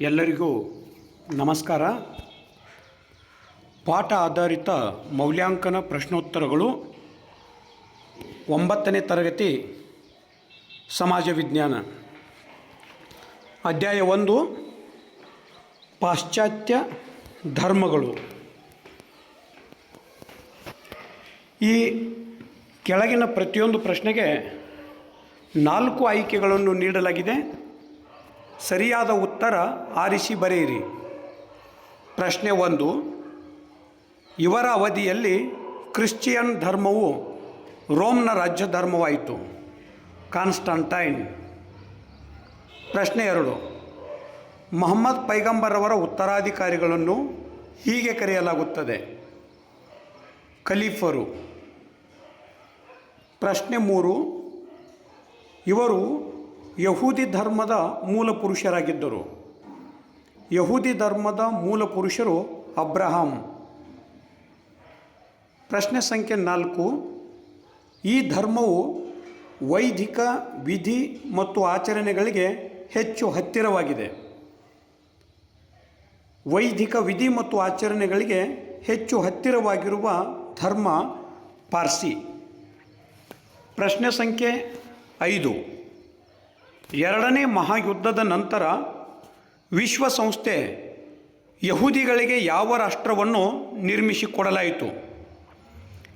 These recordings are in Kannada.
ಎಲ್ಲರಿಗೂ ನಮಸ್ಕಾರ. ಪಾಠ ಆಧಾರಿತ ಮೌಲ್ಯಾಂಕನ ಪ್ರಶ್ನೋತ್ತರಗಳು ಒಂಬತ್ತನೇ ತರಗತಿ ಸಮಾಜ ವಿಜ್ಞಾನ. ಅಧ್ಯಾಯ ಒಂದು, ಪಾಶ್ಚಾತ್ಯ ಧರ್ಮಗಳು. ಈ ಕೆಳಗಿನ ಪ್ರತಿಯೊಂದು ಪ್ರಶ್ನೆಗೆ ನಾಲ್ಕು ಆಯ್ಕೆಗಳನ್ನು ನೀಡಲಾಗಿದೆ. ಸರಿಯಾದ ಉತ್ತರ ಆರಿಸಿ ಬರೆಯಿರಿ. ಪ್ರಶ್ನೆ ಒಂದು. ಇವರ ಅವಧಿಯಲ್ಲಿ ಕ್ರಿಶ್ಚಿಯನ್ ಧರ್ಮವು ರೋಮ್ನ ರಾಜ್ಯ ಧರ್ಮವಾಯಿತು. ಕಾನ್ಸ್ಟಂಟೈನ್. ಪ್ರಶ್ನೆ ಎರಡು. ಮೊಹಮ್ಮದ್ ಪೈಗಂಬರವರ ಉತ್ತರಾಧಿಕಾರಿಗಳನ್ನು ಹೀಗೆ ಕರೆಯಲಾಗುತ್ತದೆ. ಖಲೀಫರು ಪ್ರಶ್ನೆ ಮೂರು. ಇವರು ಯಹೂದಿ ಧರ್ಮದ ಮೂಲ ಪುರುಷರಾಗಿದ್ದರು. ಯಹೂದಿ ಧರ್ಮದ ಮೂಲ ಪುರುಷರು ಅಬ್ರಹಾಂ. ಪ್ರಶ್ನೆ ಸಂಖ್ಯೆ ನಾಲ್ಕು. ಈ ಧರ್ಮವು ವೈದಿಕ ವಿಧಿ ಮತ್ತು ಆಚರಣೆಗಳಿಗೆ ಹೆಚ್ಚು ಹತ್ತಿರವಾಗಿದೆ. ವೈದಿಕ ವಿಧಿ ಮತ್ತು ಆಚರಣೆಗಳಿಗೆ ಹೆಚ್ಚು ಹತ್ತಿರವಾಗಿರುವ ಧರ್ಮ ಪಾರ್ಸಿ. ಪ್ರಶ್ನೆ ಸಂಖ್ಯೆ ಐದು. ಎರಡನೇ ಮಹಾಯುದ್ಧದ ನಂತರ ವಿಶ್ವಸಂಸ್ಥೆ ಯಹೂದಿಗಳಿಗೆ ಯಾವ ರಾಷ್ಟ್ರವನ್ನು ನಿರ್ಮಿಸಿಕೊಡಲಾಯಿತು?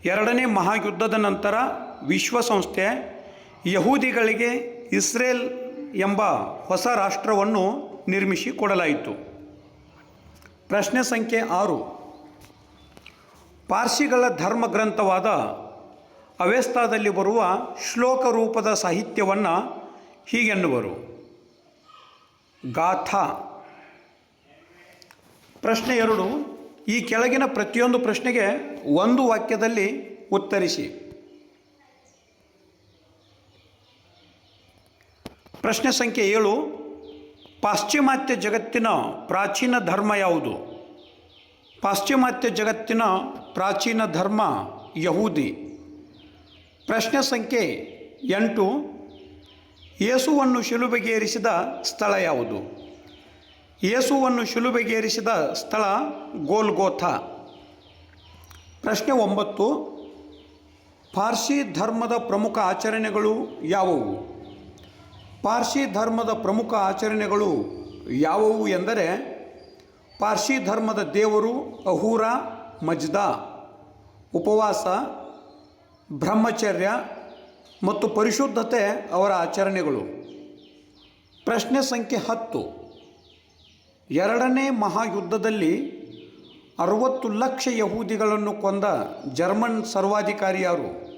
ಎರಡನೇ ಮಹಾಯುದ್ಧದ ನಂತರ ವಿಶ್ವಸಂಸ್ಥೆ ಯಹೂದಿಗಳಿಗೆ ಇಸ್ರೇಲ್ ಎಂಬ ಹೊಸ ರಾಷ್ಟ್ರವನ್ನು ನಿರ್ಮಿಸಿಕೊಡಲಾಯಿತು. ಪ್ರಶ್ನೆ ಸಂಖ್ಯೆ ಆರು. ಪಾರ್ಸಿಗಳ ಧರ್ಮಗ್ರಂಥವಾದ ಅವೆಸ್ತಾದಲ್ಲಿ ಬರುವ ಶ್ಲೋಕ ರೂಪದ ಸಾಹಿತ್ಯವನ್ನು ಹೀಗೆನ್ನುವರು. ಗಾಥಾ. ಪ್ರಶ್ನೆ ಎರಡು, ಈ ಕೆಳಗಿನ ಪ್ರತಿಯೊಂದು ಪ್ರಶ್ನೆಗೆ ಒಂದು ವಾಕ್ಯದಲ್ಲಿ ಉತ್ತರಿಸಿ. ಪ್ರಶ್ನೆ ಸಂಖ್ಯೆ ಏಳು, ಪಾಶ್ಚಿಮಾತ್ಯ ಜಗತ್ತಿನ ಪ್ರಾಚೀನ ಧರ್ಮ ಯಾವುದು? ಪಾಶ್ಚಿಮಾತ್ಯ ಜಗತ್ತಿನ ಪ್ರಾಚೀನ ಧರ್ಮ ಯಹೂದಿ. ಪ್ರಶ್ನೆ ಸಂಖ್ಯೆ ಎಂಟು ಯೇಸುವನ್ನು ಶಿಲುಬೆಗೇರಿಸಿದ ಸ್ಥಳ ಯಾವುದು? ಯೇಸುವನ್ನು ಶಿಲುಬೆಗೇರಿಸಿದ ಸ್ಥಳ ಗೋಲ್ಗೋಥ. ಪ್ರಶ್ನೆ ಒಂಬತ್ತು. ಪಾರ್ಸಿ ಧರ್ಮದ ಪ್ರಮುಖ ಆಚರಣೆಗಳು ಯಾವುವು? ಪಾರ್ಸಿ ಧರ್ಮದ ಪ್ರಮುಖ ಆಚರಣೆಗಳು ಯಾವುವು ಎಂದರೆ, ಪಾರ್ಸಿ ಧರ್ಮದ ದೇವರು ಅಹೂರ ಮಜ್ದಾ, ಉಪವಾಸ, ಬ್ರಹ್ಮಚರ್ಯ ಮತ್ತು ಪರಿಶುದ್ಧತೆ ಅವರ ಆಚರಣೆಗಳು. ಪ್ರಶ್ನೆ ಸಂಖ್ಯೆ ಹತ್ತು. ಎರಡನೇ ಮಹಾಯುದ್ಧದಲ್ಲಿ ಅರವತ್ತು ಲಕ್ಷ ಯಹೂದಿಗಳನ್ನು ಕೊಂದ ಜರ್ಮನ್ ಸರ್ವಾಧಿಕಾರಿ ಯಾರು?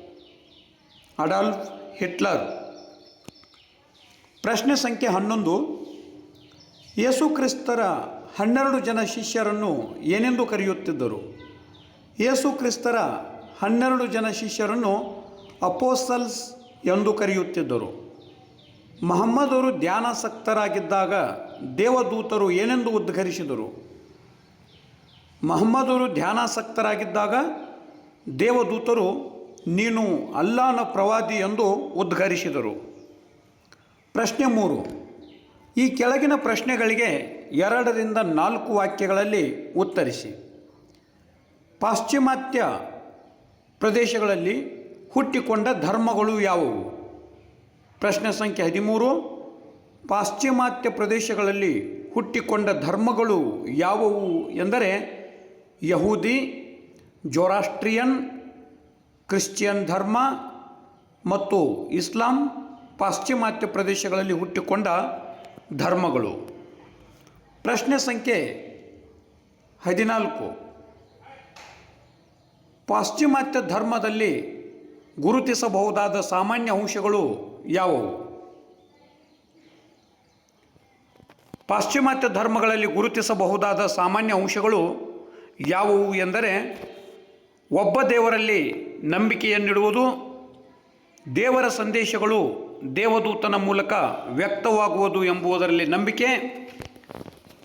Adolf Hitler. ಪ್ರಶ್ನೆ ಸಂಖ್ಯೆ ಹನ್ನೊಂದು. ಯೇಸು ಕ್ರಿಸ್ತರ ಹನ್ನೆರಡು ಜನ ಶಿಷ್ಯರನ್ನು ಏನೆಂದು ಕರೆಯುತ್ತಿದ್ದರು? ಯೇಸು ಕ್ರಿಸ್ತರ ಹನ್ನೆರಡು ಜನ ಶಿಷ್ಯರನ್ನು ಅಪೋಸಲ್ಸ್ ಎಂದು ಕರೆಯುತ್ತಿದ್ದರು. ಮಹಮ್ಮದರು ಧ್ಯಾನಾಸಕ್ತರಾಗಿದ್ದಾಗ ದೇವದೂತರು ಏನೆಂದು ಉದ್ಘರಿಸಿದರು ಮಹಮ್ಮದರು ಧ್ಯಾನಾಸಕ್ತರಾಗಿದ್ದಾಗ ದೇವದೂತರು, ನೀನು ಅಲ್ಲಾನ ಪ್ರವಾದಿ ಎಂದು ಉದ್ಘರಿಸಿದರು ಪ್ರಶ್ನೆ ಮೂರು. ಈ ಕೆಳಗಿನ ಪ್ರಶ್ನೆಗಳಿಗೆ ಎರಡರಿಂದ ನಾಲ್ಕು ವಾಕ್ಯಗಳಲ್ಲಿ ಉತ್ತರಿಸಿ. ಪಾಶ್ಚಿಮಾತ್ಯ ಪ್ರದೇಶಗಳಲ್ಲಿ ಹುಟ್ಟಿಕೊಂಡ ಧರ್ಮಗಳು ಯಾವುವು? ಪ್ರಶ್ನೆ ಸಂಖ್ಯೆ ಹದಿಮೂರು. ಪಾಶ್ಚಿಮಾತ್ಯ ಪ್ರದೇಶಗಳಲ್ಲಿ ಹುಟ್ಟಿಕೊಂಡ ಧರ್ಮಗಳು ಯಾವುವು ಎಂದರೆ ಯಹೂದಿ ಜೊರಾಸ್ಟ್ರಿಯನ್ ಕ್ರಿಶ್ಚಿಯನ್ ಧರ್ಮ ಮತ್ತು ಇಸ್ಲಾಂ ಪಾಶ್ಚಿಮಾತ್ಯ ಪ್ರದೇಶಗಳಲ್ಲಿ ಹುಟ್ಟಿಕೊಂಡ ಧರ್ಮಗಳು. ಪ್ರಶ್ನೆ ಸಂಖ್ಯೆ ಹದಿನಾಲ್ಕು. ಪಾಶ್ಚಿಮಾತ್ಯ ಧರ್ಮದಲ್ಲಿ ಗುರುತಿಸಬಹುದಾದ ಸಾಮಾನ್ಯ ಅಂಶಗಳು ಯಾವುವು? ಪಾಶ್ಚಿಮಾತ್ಯ ಧರ್ಮಗಳಲ್ಲಿ ಗುರುತಿಸಬಹುದಾದ ಸಾಮಾನ್ಯ ಅಂಶಗಳು ಯಾವುವು ಎಂದರೆ, ಒಬ್ಬ ದೇವರಲ್ಲಿ ನಂಬಿಕೆಯನ್ನಿಡುವುದು, ದೇವರ ಸಂದೇಶಗಳು ದೇವದೂತನ ಮೂಲಕ ವ್ಯಕ್ತವಾಗುವುದು ಎಂಬುದರಲ್ಲಿ ನಂಬಿಕೆ,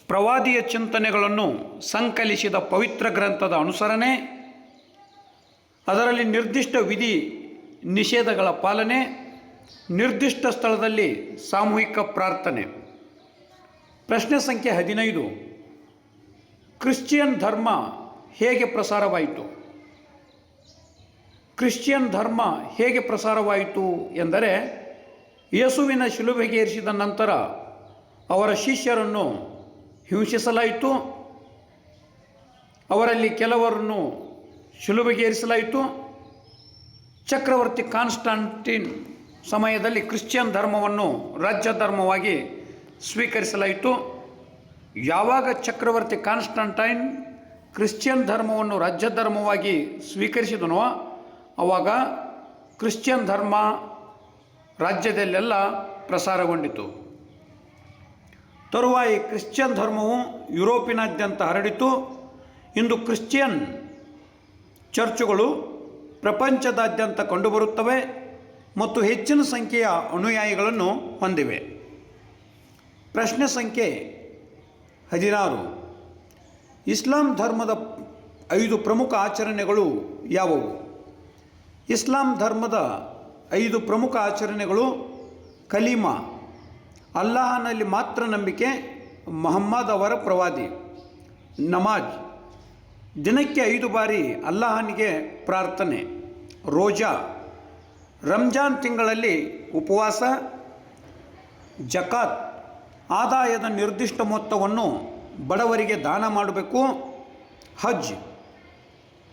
ಪ್ರವಾದಿಯ ಚಿಂತನೆಗಳನ್ನು ಸಂಕಲಿಸಿದ ಪವಿತ್ರ ಗ್ರಂಥದ ಅನುಸರಣೆ ಅದರಲ್ಲಿ ನಿರ್ದಿಷ್ಟ ವಿಧಿ ನಿಷೇಧಗಳ ಪಾಲನೆ, ನಿರ್ದಿಷ್ಟ ಸ್ಥಳದಲ್ಲಿ ಸಾಮೂಹಿಕ ಪ್ರಾರ್ಥನೆ. ಪ್ರಶ್ನೆ ಸಂಖ್ಯೆ ಹದಿನೈದು. ಕ್ರಿಶ್ಚಿಯನ್ ಧರ್ಮ ಹೇಗೆ ಪ್ರಸಾರವಾಯಿತು? ಕ್ರಿಶ್ಚಿಯನ್ ಧರ್ಮ ಹೇಗೆ ಪ್ರಸಾರವಾಯಿತು ಎಂದರೆ, ಯೇಸುವಿನ ಶಿಲುಬೆಗೆ ಏರಿಸಿದ ನಂತರ ಅವರ ಶಿಷ್ಯರನ್ನು ಹಿಂಸಿಸಲಾಯಿತು. ಅವರಲ್ಲಿ ಕೆಲವರನ್ನು ಶಿಲುಬೆಗೆ ಏರಿಸಲಾಯಿತು ಚಕ್ರವರ್ತಿ ಕಾನ್ಸ್ಟಾಂಟಿನ್ ಸಮಯದಲ್ಲಿ ಕ್ರಿಶ್ಚಿಯನ್ ಧರ್ಮವನ್ನು ರಾಜ್ಯ ಧರ್ಮವಾಗಿ ಸ್ವೀಕರಿಸಲಾಯಿತು. ಯಾವಾಗ ಚಕ್ರವರ್ತಿ ಕಾನ್ಸ್ಟಂಟೈನ್ ಕ್ರಿಶ್ಚಿಯನ್ ಧರ್ಮವನ್ನು ರಾಜ್ಯ ಧರ್ಮವಾಗಿ ಸ್ವೀಕರಿಸಿದನೋ ಆವಾಗ ಕ್ರಿಶ್ಚಿಯನ್ ಧರ್ಮ ರಾಜ್ಯದಲ್ಲೆಲ್ಲ ಪ್ರಸಾರಗೊಂಡಿತು. ತರುವಾಯಿ ಕ್ರಿಶ್ಚಿಯನ್ ಧರ್ಮವು ಯುರೋಪಿನಾದ್ಯಂತ ಹರಡಿತು. ಇಂದು ಕ್ರಿಶ್ಚಿಯನ್ ಚರ್ಚುಗಳು ಪ್ರಪಂಚದಾದ್ಯಂತ ಕಂಡುಬರುತ್ತವೆ ಮತ್ತು ಹೆಚ್ಚಿನ ಸಂಖ್ಯೆಯ ಅನುಯಾಯಿಗಳನ್ನು ಹೊಂದಿವೆ. ಪ್ರಶ್ನೆ ಸಂಖ್ಯೆ ಹದಿನಾರು. ಇಸ್ಲಾಂ ಧರ್ಮದ ಐದು ಪ್ರಮುಖ ಆಚರಣೆಗಳು ಯಾವುವು? ಇಸ್ಲಾಂ ಧರ್ಮದ ಐದು ಪ್ರಮುಖ ಆಚರಣೆಗಳು ಕಲೀಮಾ, ಅಲ್ಲಾಹನಲ್ಲಿ ಮಾತ್ರ ನಂಬಿಕೆ, ಮೊಹಮ್ಮದ್ ಅವರ ಪ್ರವಾದಿ, ನಮಾಜ್. ದಿನಕ್ಕೆ ಐದು ಬಾರಿ ಅಲ್ಲಾಹನಿಗೆ ಪ್ರಾರ್ಥನೆ, ರೋಜಾ, ರಂಜಾನ್ ತಿಂಗಳಲ್ಲಿ ಉಪವಾಸ, ಜಕಾತ್, ಆದಾಯದ ನಿರ್ದಿಷ್ಟ ಮೊತ್ತವನ್ನು ಬಡವರಿಗೆ ದಾನ ಮಾಡಬೇಕು. ಹಜ್,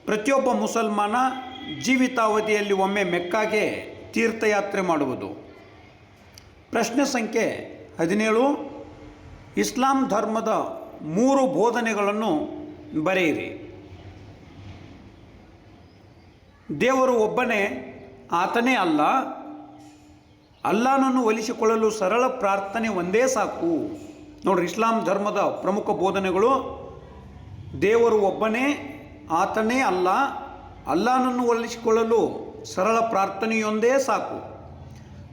ಪ್ರತಿಯೊಬ್ಬ ಮುಸಲ್ಮಾನ ಜೀವಿತಾವಧಿಯಲ್ಲಿ ಒಮ್ಮೆ ಮೆಕ್ಕಾಗೆ ತೀರ್ಥಯಾತ್ರೆ ಮಾಡುವುದು. ಪ್ರಶ್ನೆ ಸಂಖ್ಯೆ ಹದಿನೇಳು, ಇಸ್ಲಾಂ ಧರ್ಮದ ಮೂರು ಬೋಧನೆಗಳನ್ನು ಬರೆಯಿರಿ. ದೇವರು ಒಬ್ಬನೇ, ಆತನೇ ಅಲ್ಲ. ಅಲ್ಲಾನನ್ನು ಒಲಿಸಿಕೊಳ್ಳಲು ಸರಳ ಪ್ರಾರ್ಥನೆ ಒಂದೇ ಸಾಕು. ನೋಡ್ರಿ, ಇಸ್ಲಾಂ ಧರ್ಮದ ಪ್ರಮುಖ ಬೋಧನೆಗಳು, ದೇವರು ಒಬ್ಬನೇ, ಆತನೇ ಅಲ್ಲ. ಅಲ್ಲಾನನ್ನು ಒಲಿಸಿಕೊಳ್ಳಲು ಸರಳ ಪ್ರಾರ್ಥನೆಯೊಂದೇ ಸಾಕು.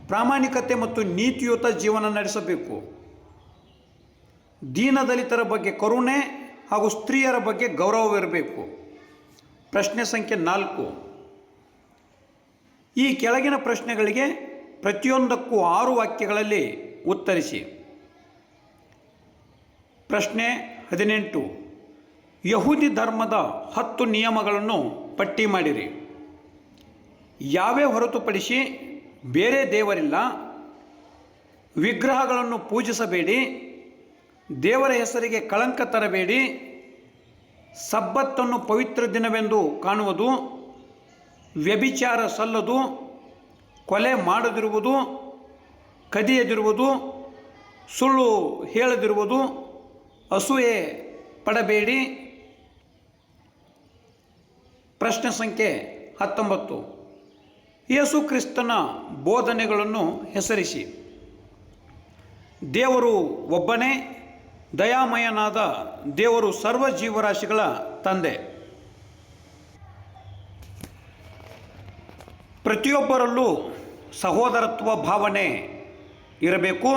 ಪ್ರಾಮಾಣಿಕತೆ ಮತ್ತು ನೀತಿಯುತ ಜೀವನ ನಡೆಸಬೇಕು. ದೀನದಲಿತರ ಬಗ್ಗೆ ಕರುಣೆ ಹಾಗೂ ಸ್ತ್ರೀಯರ ಬಗ್ಗೆ ಗೌರವವಿರಬೇಕು. ಪ್ರಶ್ನೆ ಸಂಖ್ಯೆ ನಾಲ್ಕು. ಈ ಕೆಳಗಿನ ಪ್ರಶ್ನೆಗಳಿಗೆ ಪ್ರತಿಯೊಂದಕ್ಕೂ ಆರು ವಾಕ್ಯಗಳಲ್ಲಿ ಉತ್ತರಿಸಿ. ಪ್ರಶ್ನೆ ಹದಿನೆಂಟು. ಯಹೂದಿ ಧರ್ಮದ ಹತ್ತು ನಿಯಮಗಳನ್ನು ಪಟ್ಟಿ ಮಾಡಿರಿ. ಯಾವೇ ಹೊರತುಪಡಿಸಿ ಬೇರೆ ದೇವರಿಲ್ಲ. ವಿಗ್ರಹಗಳನ್ನು ಪೂಜಿಸಬೇಡಿ. ದೇವರ ಹೆಸರಿಗೆ ಕಳಂಕ ತರಬೇಡಿ. ಸಬ್ಬತ್ತನ್ನು ಪವಿತ್ರ ದಿನವೆಂದು ಕಾಣುವುದು ವ್ಯಭಿಚಾರ ಸಲ್ಲದು, ಕೊಲೆ ಮಾಡದಿರುವುದು, ಕದಿಯದಿರುವುದು, ಸುಳ್ಳು ಹೇಳದಿರುವುದು, ಅಸೂಯೆ ಪಡಬೇಡಿ. ಪ್ರಶ್ನೆ ಸಂಖ್ಯೆ ಹತ್ತೊಂಬತ್ತು. ಯೇಸು ಕ್ರಿಸ್ತನ ಬೋಧನೆಗಳನ್ನು ಹೆಸರಿಸಿ. ದೇವರು ಒಬ್ಬನೇ, ದಯಾಮಯನಾದ ದೇವರು ಸರ್ವ ಜೀವರಾಶಿಗಳ ತಂದೆ. ಪ್ರತಿಯೊಬ್ಬರಲ್ಲೂ ಸಹೋದರತ್ವ ಭಾವನೆ ಇರಬೇಕು.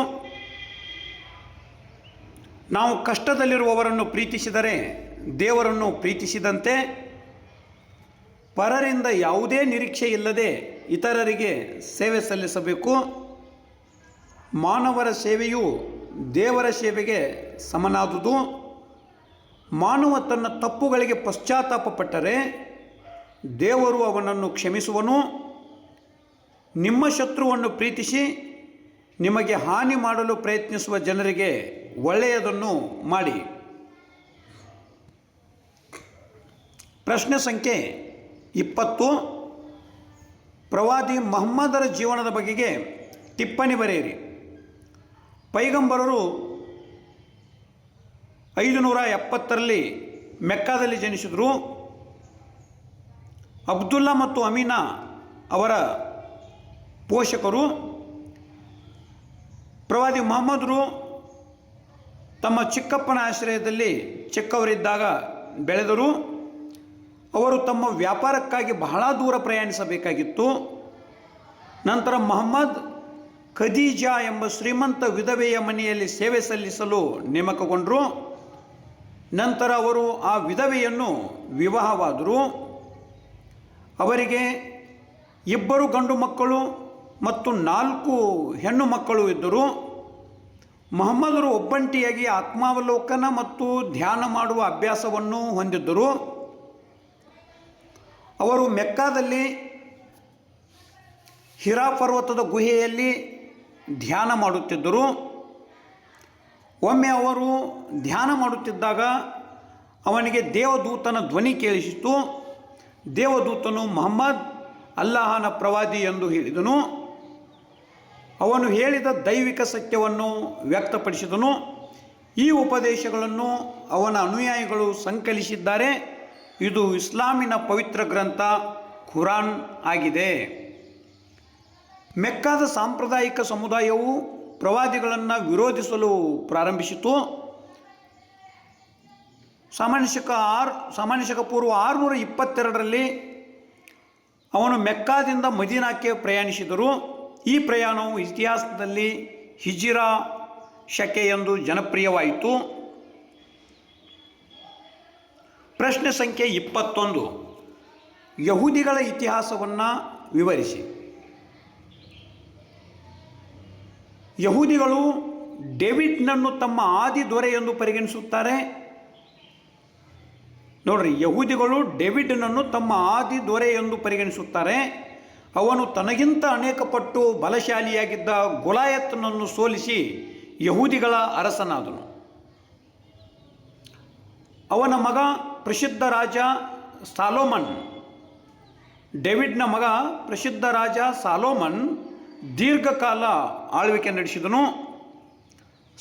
ನಾವು ಕಷ್ಟದಲ್ಲಿರುವವರನ್ನು ಪ್ರೀತಿಸಿದರೆ ದೇವರನ್ನು ಪ್ರೀತಿಸಿದಂತೆ ಪರರಿಂದ ಯಾವುದೇ ನಿರೀಕ್ಷೆ ಇಲ್ಲದೆ ಇತರರಿಗೆ ಸೇವೆ ಸಲ್ಲಿಸಬೇಕು. ಮಾನವರ ಸೇವೆಯು ದೇವರ ಸೇವೆಗೆ ಸಮನಾದುದು. ಮಾನವ ತನ್ನ ತಪ್ಪುಗಳಿಗೆ ಪಶ್ಚಾತ್ತಾಪಪಟ್ಟರೆ ದೇವರು ಅವನನ್ನು ಕ್ಷಮಿಸುವನು. ನಿಮ್ಮ ಶತ್ರುವನ್ನು ಪ್ರೀತಿಸಿ ನಿಮಗೆ ಹಾನಿ ಮಾಡಲು ಪ್ರಯತ್ನಿಸುವ ಜನರಿಗೆ ಒಳ್ಳೆಯದನ್ನು ಮಾಡಿ. ಪ್ರಶ್ನೆ ಸಂಖ್ಯೆ ಇಪ್ಪತ್ತು. ಪ್ರವಾದಿ ಮಹಮ್ಮದರ ಜೀವನದ ಬಗೆಗೆ ಟಿಪ್ಪಣಿ ಬರೆಯಿರಿ. ಪೈಗಂಬರರು ಐದು ನೂರ ಎಪ್ಪತ್ತರಲ್ಲಿ ಮೆಕ್ಕಾದಲ್ಲಿ ಜನಿಸಿದರು. ಅಬ್ದುಲ್ಲಾ ಮತ್ತು ಅಮೀನಾ ಅವರ ಪೋಷಕರು, ಪ್ರವಾದಿ ಮೊಹಮ್ಮದರು ತಮ್ಮ ಚಿಕ್ಕಪ್ಪನ ಆಶ್ರಯದಲ್ಲಿ ಚಿಕ್ಕವರಿದ್ದಾಗ ಬೆಳೆದರು. ಅವರು ತಮ್ಮ ವ್ಯಾಪಾರಕ್ಕಾಗಿ ಬಹಳ ದೂರ ಪ್ರಯಾಣಿಸಬೇಕಾಗಿತ್ತು. ನಂತರ ಮೊಹಮ್ಮದ್ ಖದೀಜಾ ಎಂಬ ಶ್ರೀಮಂತ ವಿಧವೆಯ ಮನೆಯಲ್ಲಿ ಸೇವೆ ಸಲ್ಲಿಸಲು ನೇಮಕಗೊಂಡರು. ನಂತರ ಅವರು ಆ ವಿಧವೆಯನ್ನು ವಿವಾಹವಾದರು. ಅವರಿಗೆ ಇಬ್ಬರು ಗಂಡು ಮಕ್ಕಳು ಮತ್ತು ನಾಲ್ಕು ಹೆಣ್ಣು ಮಕ್ಕಳು ಇದ್ದರು. ಮೊಹಮ್ಮದರು ಒಬ್ಬಂಟಿಯಾಗಿ ಆತ್ಮಾವಲೋಕನ ಮತ್ತು ಧ್ಯಾನ ಮಾಡುವ ಅಭ್ಯಾಸವನ್ನು ಹೊಂದಿದ್ದರು. ಅವರು ಮೆಕ್ಕಾದಲ್ಲಿ ಹಿರಾ ಪರ್ವತದ ಗುಹೆಯಲ್ಲಿ ಧ್ಯಾನ ಮಾಡುತ್ತಿದ್ದರು. ಒಮ್ಮೆ ಅವರು ಧ್ಯಾನ ಮಾಡುತ್ತಿದ್ದಾಗ ಅವನಿಗೆ ದೇವದೂತನ ಧ್ವನಿ ಕೇಳಿಸಿತು. ದೇವದೂತನು, ಮೊಹಮ್ಮದ್, ಅಲ್ಲಾಹನ ಪ್ರವಾದಿ ಎಂದು ಹೇಳಿದನು. ಅವನು ಹೇಳಿದ ದೈವಿಕ ಸತ್ಯವನ್ನು ವ್ಯಕ್ತಪಡಿಸಿದನು. ಈ ಉಪದೇಶಗಳನ್ನು ಅವನ ಅನುಯಾಯಿಗಳು ಸಂಕಲಿಸಿದ್ದಾರೆ. ಇದು ಇಸ್ಲಾಮಿನ ಪವಿತ್ರ ಗ್ರಂಥ ಖುರಾನ್ ಆಗಿದೆ. ಮೆಕ್ಕಾದ ಸಾಂಪ್ರದಾಯಿಕ ಸಮುದಾಯವು ಪ್ರವಾದಿಗಳನ್ನು ವಿರೋಧಿಸಲು ಪ್ರಾರಂಭಿಸಿತು. ಸಾಮಾನ್ಯ ಶಕ ಆರು, ಸಾಮಾನ್ಯ ಶಕ ಪೂರ್ವ ಆರುನೂರ ಇಪ್ಪತ್ತೆರಡರಲ್ಲಿ ಅವನು ಮೆಕ್ಕಾದಿಂದ ಮದೀನಾಕ್ಕೆ ಪ್ರಯಾಣಿಸಿದರು. ಈ ಪ್ರಯಾಣವು ಇತಿಹಾಸದಲ್ಲಿ ಹಿಜಿರಾ ಶಕೆ ಎಂದು ಜನಪ್ರಿಯವಾಯಿತು. ಪ್ರಶ್ನೆ ಸಂಖ್ಯೆ ಇಪ್ಪತ್ತೊಂದು. ಯಹೂದಿಗಳ ಇತಿಹಾಸವನ್ನು ವಿವರಿಸಿ. ಯಹೂದಿಗಳು ಡೇವಿಡ್ನನ್ನು ತಮ್ಮ ಆದಿ ದೊರೆ ಎಂದು ಪರಿಗಣಿಸುತ್ತಾರೆ. ನೋಡ್ರಿ, ಯಹೂದಿಗಳು ಡೇವಿಡ್ನನ್ನು ತಮ್ಮ ಆದಿ ದೊರೆ ಎಂದು ಪರಿಗಣಿಸುತ್ತಾರೆ. ಅವನು ತನಗಿಂತ ಅನೇಕ ಪಟ್ಟು ಬಲಶಾಲಿಯಾಗಿದ್ದ ಗುಲಾಯತ್ನನ್ನು ಸೋಲಿಸಿ ಯಹೂದಿಗಳ ಅರಸನಾದನು. ಅವನ ಮಗ ಪ್ರಸಿದ್ಧ ರಾಜ ಸಾಲೋಮನ್, ಡೇವಿಡ್ನ ಮಗ ಪ್ರಸಿದ್ಧ ರಾಜ ಸಾಲೋಮನ್ ದೀರ್ಘಕಾಲ ಆಳ್ವಿಕೆ ನಡೆಸಿದನು.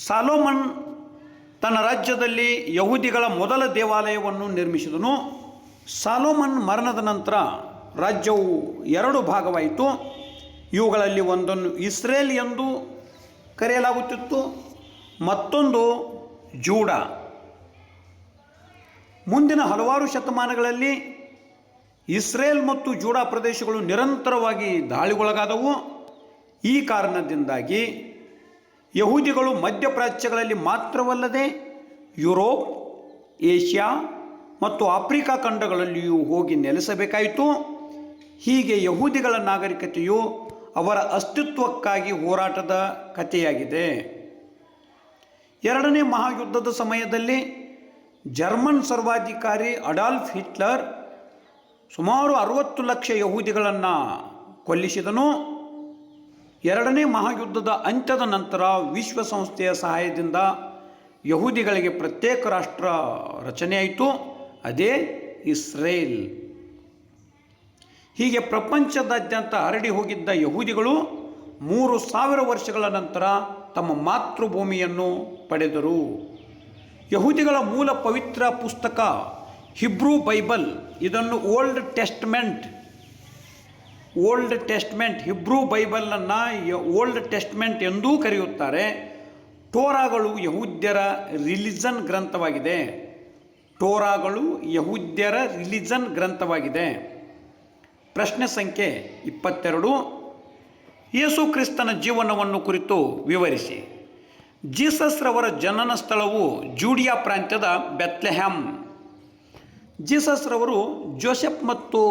ಸಾಲೋಮನ್ ತನ್ನ ರಾಜ್ಯದಲ್ಲಿ ಯಹೂದಿಗಳ ಮೊದಲ ದೇವಾಲಯವನ್ನು ನಿರ್ಮಿಸಿದನು. ಸಾಲೋಮನ್ ಮರಣದ ನಂತರ ರಾಜ್ಯವು ಎರಡು ಭಾಗವಾಯಿತು. ಇವುಗಳಲ್ಲಿ ಒಂದನ್ನು ಇಸ್ರೇಲ್ ಎಂದು ಕರೆಯಲಾಗುತ್ತಿತ್ತು. ಮತ್ತೊಂದು ಜೂಡ. ಮುಂದಿನ ಹಲವಾರು ಶತಮಾನಗಳಲ್ಲಿ ಇಸ್ರೇಲ್ ಮತ್ತು ಜೂಡಾ ಪ್ರದೇಶಗಳು ನಿರಂತರವಾಗಿ ದಾಳಿಗೊಳಗಾದವು. ಈ ಕಾರಣದಿಂದಾಗಿ ಯಹೂದಿಗಳು ಮಧ್ಯಪ್ರಾಚ್ಯಗಳಲ್ಲಿ ಮಾತ್ರವಲ್ಲದೆ ಯುರೋಪ್, ಏಷ್ಯಾ ಮತ್ತು ಆಫ್ರಿಕಾ ಖಂಡಗಳಲ್ಲಿಯೂ ಹೋಗಿ ನೆಲೆಸಬೇಕಾಯಿತು. ಹೀಗೆ ಯಹೂದಿಗಳ ನಾಗರಿಕತೆಯು ಅವರ ಅಸ್ತಿತ್ವಕ್ಕಾಗಿ ಹೋರಾಟದ ಕಥೆಯಾಗಿದೆ. ಎರಡನೇ ಮಹಾಯುದ್ಧದ ಸಮಯದಲ್ಲಿ ಜರ್ಮನ್ ಸರ್ವಾಧಿಕಾರಿ ಅಡಾಲ್ಫ್ ಹಿಟ್ಲರ್ ಸುಮಾರು ಅರುವತ್ತು ಲಕ್ಷ ಯಹೂದಿಗಳನ್ನು ಕೊಲ್ಲಿಸಿದನು. ಎರಡನೇ ಮಹಾಯುದ್ಧದ ಅಂತ್ಯದ ನಂತರ ವಿಶ್ವಸಂಸ್ಥೆಯ ಸಹಾಯದಿಂದ ಯಹೂದಿಗಳಿಗೆ ಪ್ರತ್ಯೇಕ ರಾಷ್ಟ್ರ ರಚನೆಯಾಯಿತು. ಅದೇ ಇಸ್ರೇಲ್. ಹೀಗೆ ಪ್ರಪಂಚದಾದ್ಯಂತ ಹರಡಿ ಹೋಗಿದ್ದ ಯಹೂದಿಗಳು ಮೂರು ಸಾವಿರ ವರ್ಷಗಳ ನಂತರ ತಮ್ಮ ಮಾತೃಭೂಮಿಯನ್ನು ಪಡೆದರು. ಯಹೂದಿಗಳ ಮೂಲ ಪವಿತ್ರ ಪುಸ್ತಕ ಹಿಬ್ರೂ ಬೈಬಲ್, ಇದನ್ನು Old Testament Old Testament, Hebrew ಬೈಬಲನ್ನು old testament ಎಂದೂ ಕರೆಯುತ್ತಾರೆ. ಟೋರಾಗಳು ಯಹೂದ್ಯರ ರಿಲಿಜನ್ ಗ್ರಂಥವಾಗಿದೆ. ಟೋರಾಗಳು ಯಹೂದ್ಯರ ರಿಲಿಜನ್ ಗ್ರಂಥವಾಗಿದೆ. ಪ್ರಶ್ನೆ ಸಂಖ್ಯೆ ಇಪ್ಪತ್ತೆರಡು. ಯೇಸು ಕ್ರಿಸ್ತನ ಜೀವನವನ್ನು ಕುರಿತು ವಿವರಿಸಿ. ಜೀಸಸ್ ರವರ ಜನನ ಸ್ಥಳವು ಜೂಡಿಯಾ ಪ್ರಾಂತ್ಯದ ಬೆತ್ಲೆಹ್ಯಾಮ್ ಜೀಸಸ್ ರವರು ಜೋಸೆಫ್ ಮತ್ತು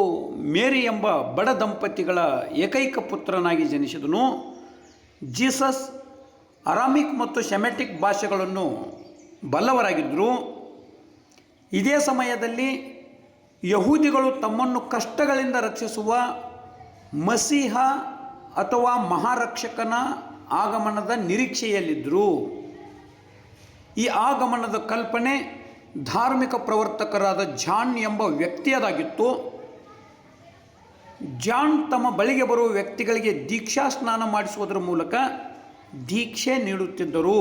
ಮೇರಿ ಎಂಬ ಬಡ ದಂಪತಿಗಳ ಏಕೈಕ ಪುತ್ರನಾಗಿ ಜನಿಸಿದನು. ಜೀಸಸ್ ಅರಾಮಿಕ್ ಮತ್ತು ಶೆಮೆಟಿಕ್ ಭಾಷೆಗಳನ್ನು ಬಲ್ಲವರಾಗಿದ್ದರು. ಇದೇ ಸಮಯದಲ್ಲಿ ಯಹೂದಿಗಳು ತಮ್ಮನ್ನು ಕಷ್ಟಗಳಿಂದ ರಕ್ಷಿಸುವ ಮಸೀಹ ಅಥವಾ ಮಹಾರಕ್ಷಕನ ಆಗಮನದ ನಿರೀಕ್ಷೆಯಲ್ಲಿದ್ದರು ಈ ಆಗಮನದ ಕಲ್ಪನೆ ಧಾರ್ಮಿಕ ಪ್ರವರ್ತಕರಾದ ಜಾನ್ ಎಂಬ ವ್ಯಕ್ತಿಯದಾಗಿತ್ತು. ಜಾನ್ ತಮ್ಮ ಬಳಿಗೆ ಬರುವ ವ್ಯಕ್ತಿಗಳಿಗೆ ದೀಕ್ಷಾ ಸ್ನಾನ ಮಾಡಿಸುವುದರ ಮೂಲಕ ದೀಕ್ಷೆ ನೀಡುತ್ತಿದ್ದರು.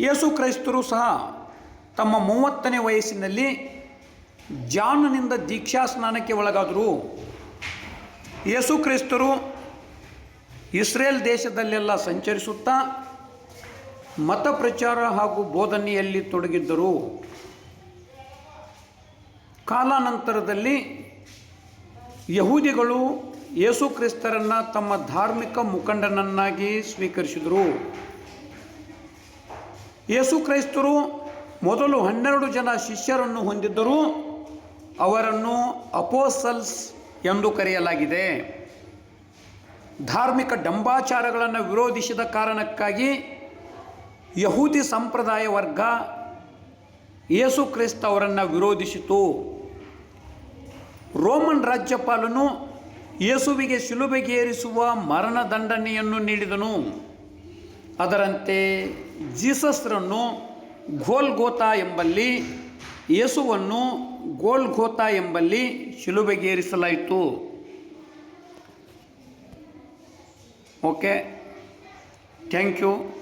ಯೇಸು ಕ್ರೈಸ್ತರು ಸಹ ತಮ್ಮ ಮೂವತ್ತನೇ ವಯಸ್ಸಿನಲ್ಲಿ ಜಾನ್ನನಿಂದ ದೀಕ್ಷಾ ಸ್ನಾನಕ್ಕೆ ಒಳಗಾದರು. ಯೇಸು ಕ್ರಿಸ್ತರು ಇಸ್ರೇಲ್ ದೇಶದಲ್ಲೆಲ್ಲ ಸಂಚರಿಸುತ್ತಾ ಮತ ಪ್ರಚಾರ ಹಾಗೂ ಬೋಧನೆಯಲ್ಲಿ ತೊಡಗಿದ್ದರು. ಕಾಲಾನಂತರದಲ್ಲಿ ಯಹೂದಿಗಳು ಯೇಸು ಕ್ರಿಸ್ತರನ್ನು ತಮ್ಮ ಧಾರ್ಮಿಕ ಮುಖಂಡನನ್ನಾಗಿ ಸ್ವೀಕರಿಸಿದರು. ಯೇಸು ಕ್ರೈಸ್ತರು ಮೊದಲು ಹನ್ನೆರಡು ಜನ ಶಿಷ್ಯರನ್ನು ಹೊಂದಿದ್ದರು. ಅವರನ್ನು ಅಪೋಸಲ್ಸ್ ಎಂದು ಕರೆಯಲಾಗಿದೆ. ಧಾರ್ಮಿಕ ಡಂಬಾಚಾರಗಳನ್ನು ವಿರೋಧಿಸಿದ ಕಾರಣಕ್ಕಾಗಿ ಯಹೂದಿ ಸಂಪ್ರದಾಯ ವರ್ಗ ಯೇಸು ಕ್ರಿಸ್ತ ಅವರನ್ನು ವಿರೋಧಿಸಿತು. ರೋಮನ್ ರಾಜ್ಯಪಾಲನು ಯೇಸುವಿಗೆ ಶಿಲುಬೆಗೇರಿಸುವ ಮರಣದಂಡನೆಯನ್ನು ನೀಡಿದನು. ಅದರಂತೆ ಜೀಸಸ್ರನ್ನು ಗೋಲ್ಗೋತಾ ಎಂಬಲ್ಲಿ ಯೇಸುವನ್ನು ಗೋಲ್ಗೋತಾ ಎಂಬಲ್ಲಿ ಶಿಲುಬೆಗೇರಿಸಲಾಯಿತು. ಓಕೆ. Thank you.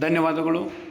ಧನ್ಯವಾದಗಳು.